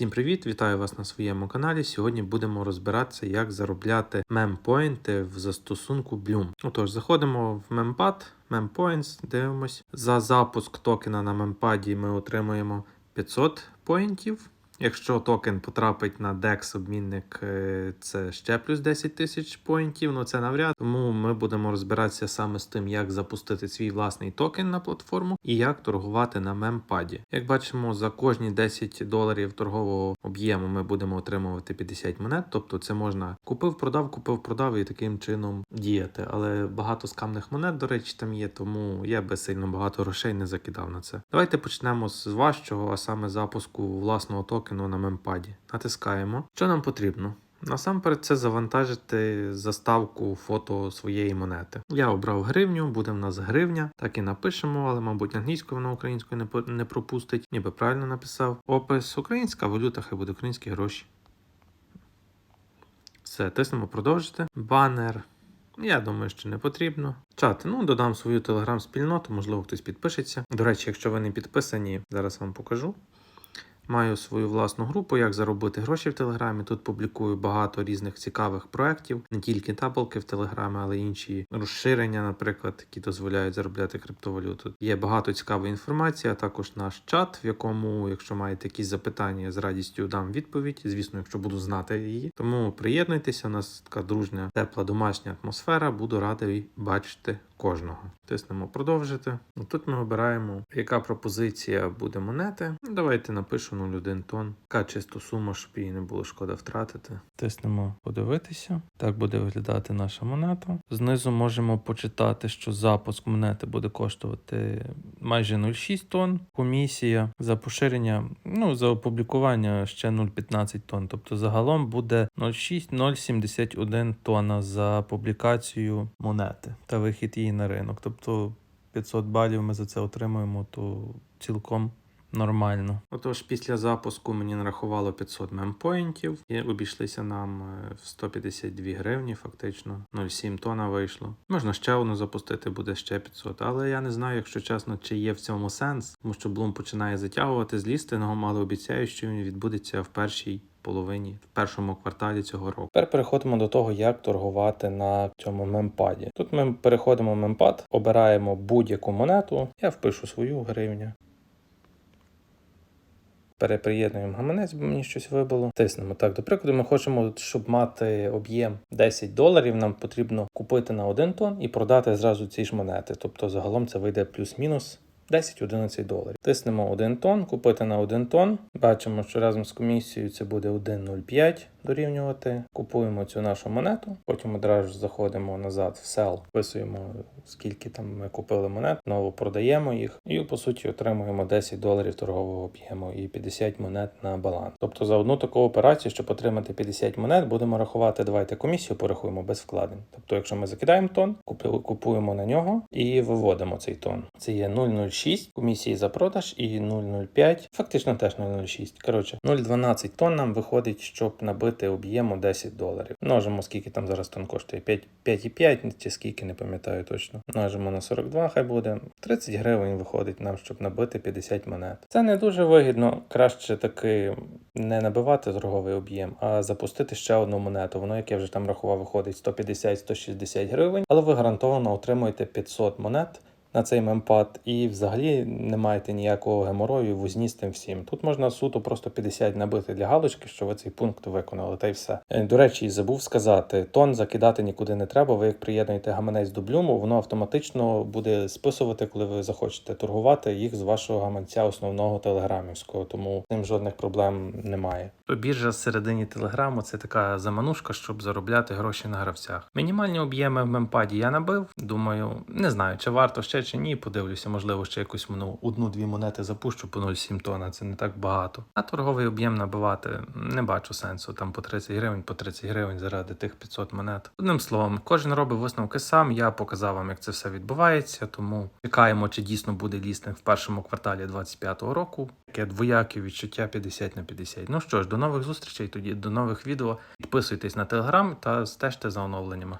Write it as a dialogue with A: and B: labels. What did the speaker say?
A: Всім привіт! Вітаю вас на своєму каналі. Сьогодні будемо розбиратися, як заробляти мемпоінти в застосунку Bloom. Отож, заходимо в мемпад, мемпоінтс, дивимось. За запуск токена на мемпаді ми отримуємо 500 поінтів. Якщо токен потрапить на DEX обмінник, е, це ще плюс 10 тисяч поінтів, ну це навряд. Тому ми будемо розбиратися саме з тим, як запустити свій власний токен на платформу і як торгувати на мемпаді. Як бачимо, за кожні 10 доларів торгового об'єму ми будемо отримувати 50 монет. Тобто це можна купив, продав, купив, продав і таким чином діяти. Але багато скамних монет, до речі, там є, тому я би сильно багато грошей не закидав на це. Давайте почнемо з важчого, а саме запуску власного токену на мемпаді. Натискаємо. Що нам потрібно? Насамперед, це завантажити заставку фото своєї монети. Я обрав гривню, буде в нас гривня, так і напишемо, але, мабуть, англійською вона українською не, не пропустить, ніби правильно написав. Опис українська валюта, хай буде українські гроші. Все, тиснемо продовжити. Банер. Я думаю, що не потрібно. Чат, ну додам свою телеграм-спільноту, можливо, хтось підпишеться. До речі, якщо ви не підписані, зараз вам покажу. Маю свою власну групу, як заробити гроші в Телеграмі. Тут публікую багато різних цікавих проєктів, не тільки таблки в Телеграмі, але й інші розширення, наприклад, які дозволяють заробляти криптовалюту. Є багато цікавої інформації, а також наш чат, в якому, якщо маєте якісь запитання, я з радістю дам відповідь. Звісно, якщо буду знати її. Тому приєднуйтеся, у нас така дружня, тепла домашня атмосфера. Буду радий бачити кожного. Тиснемо продовжити. Ну, Тут ми обираємо, яка пропозиція буде монети. Ну, Давайте напишу 0,1 тонн. Яка чисто сума, щоб її не було шкода втратити. Тиснемо подивитися. Так буде виглядати наша монета. Знизу можемо почитати, що запуск монети буде коштувати майже 0,6 тонн. Комісія за поширення, ну за опублікування ще 0,15 тонн. Тобто загалом буде 0,6-0,71 тонна за публікацію монети та вихід її на ринок. Тобто 500 балів ми за це отримуємо, то цілком нормально. Отож, після запуску мені нарахувало 500 мемпоінтів і обійшлися нам е, в 152 гривні, фактично 0,7 тонна вийшло. Можна ще одну запустити, буде ще 500, але я не знаю, якщо чесно, чи є в цьому сенс, тому що Bloom починає затягувати з лістингом, але обіцяю, що він відбудеться в першій половині в першому кварталі цього року. Тепер переходимо до того, як торгувати на цьому мемпаді. Тут ми переходимо в мемпад, обираємо будь-яку монету. Я впишу свою гривню. Переприєднуємо гаманець, бо мені щось вибило. Тиснемо так. До прикладу, ми хочемо, щоб мати об'єм 10 доларів. Нам потрібно купити на 1 тонн і продати зразу ці ж монети. Тобто загалом це вийде плюс-мінус 10-11 доларів. Тиснемо 1 тонн, купити на 1 тонн. Бачимо, що разом з комісією це буде 1,05 дорівнювати. Купуємо цю нашу монету, потім одразу заходимо назад в sell, вписуємо скільки там ми купили монет, знову продаємо їх і по суті отримуємо 10 доларів торгового об'єму і 50 монет на баланс. Тобто за одну таку операцію, щоб отримати 50 монет, будемо рахувати. Давайте комісію порахуємо без вкладень. Тобто, якщо ми закидаємо тон, купуємо на нього і виводимо цей тон. Це є 0,06 комісії за продаж і 0,05, фактично теж 0,06. Коротше, 0,12 тонн нам виходить, щоб набити об'єму 10 доларів. Множимо, скільки там зараз тонн коштує 5, 5,5 чи скільки, не пам'ятаю точно. Множимо на 42, хай буде. 30 гривень виходить нам, щоб набити 50 монет. Це не дуже вигідно. Краще таки не набивати торговий об'єм, а запустити ще одну монету. Воно, як я вже там рахував, виходить 150-160 гривень, але ви гарантовано отримуєте 500 монет. На цей мемпад, і взагалі не маєте ніякого геморою вузні з тим всім. Тут можна суто просто 50 набити для галочки, що ви цей пункт виконали, та й все. Е, До речі, забув сказати, тон закидати нікуди не треба. Ви як приєднуєте гаманець до блюму, воно автоматично буде списувати, коли ви захочете торгувати їх з вашого гаманця основного телеграмівського, тому ним жодних проблем немає. Біржа всередині телеграму це така заманушка, щоб заробляти гроші на гравцях. Мінімальні об'єми в мемпаді я набив. Думаю, не знаю, чи варто ще чи ні. Подивлюся, можливо, ще якусь ну, одну-дві монети запущу по 0,7 тонна. Це не так багато. А торговий об'єм набивати не бачу сенсу. Там по 30 гривень, по 30 гривень заради тих 500 монет. Одним словом, кожен робить висновки сам. Я показав вам, як це все відбувається. Тому чекаємо, чи дійсно буде лістинг в першому кварталі 2025 року. Таке двояке відчуття 50 на 50. Ну що ж, до нових зустрічей тоді, до нових відео. Підписуйтесь на телеграм та стежте за оновленнями.